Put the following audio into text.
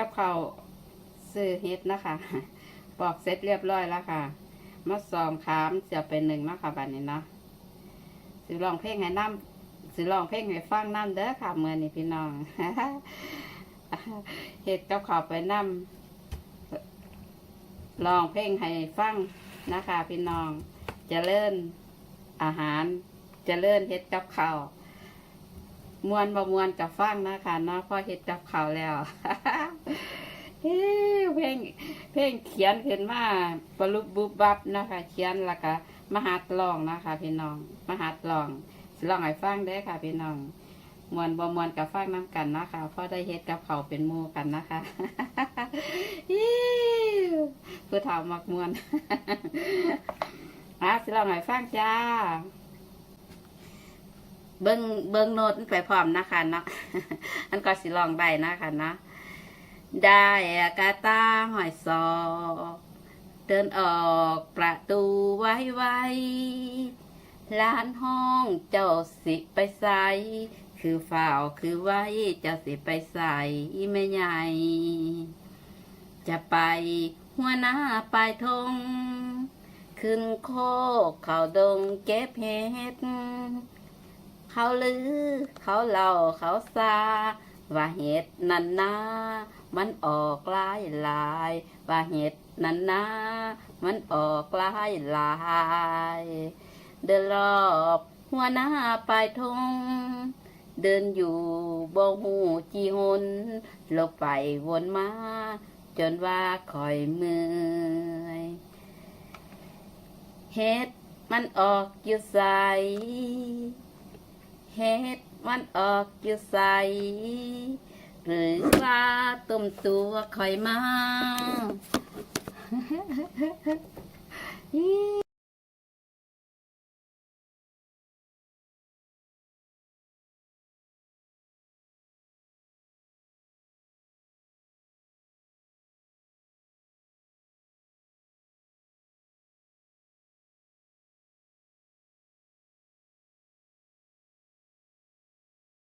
กับเขาวซื้อเฮ็ดนะคะปอกเสร็จเรียบร้อยแล้วค่ะมาซอมขามจะเป็นหนึ่งเนาะค่ะบัดนี้เนาะสิร้องเพลงให้น้ำสิร้องเพลงให้ฟังน้ำเด้อค่ะเมื่อนี้พี่น้องเฮ็ดกับเขาวไปน้ำรองเพลงให้ฟังนะคะ พี่น้องเจะเลิ่นอาหารเจะเลิ่นเฮ็ดกับข้าว มวนบ่มวนกับฟังนะคะเนาะพอเฮ็ดกับเขาแล้วเฮ้เพลงเพลงเขียนขึ้นมาปลุบบุบบับนะคะ เขียนแล้วก็มาหัดร้องนะคะ พี่น้องมาหัดร้องสิร้องให้ฟังได้ค่ะ พี่น้องมวนบ่มวนกับฟังน้ำกันนะคะพราะได้เฮ็ดกับเขาเป็นมูกันนะคะอิ๊วผู้เฒ่ามักมวนอะสิร้องให้ฟังจ้า เบิ้งเบิ้งโน้ตไปพร้อมนะคะเนาะอันก็สิลองได้นะคะเนาะได้กาตาหอยซอเดินออกประตูไว้ไว้ลานห้องเจ้าสิไปใส่คือฝ่าวคือไว้เจ้าสิไปใส่ไม่ใหญ่ จะไปหัวหน้าปลายทง ขึ้นโคกเขาดงเก็บเห็ด เขาลือ เขาเล่าเขาซาว่าเห็ดนันนา มันออกลายลาย ว่าเห็ดนันนา มันออกลายลาย เดินรอบหัวหน้าปลายทง เดินอยู่บ่หูจีหนลบไปวนมา จนว่าคอยเมื่อยเห็ดมันออกอยู่ใส เห็ดมันออกอยู่ใสหรือว่าตุ่มตัวคอยมา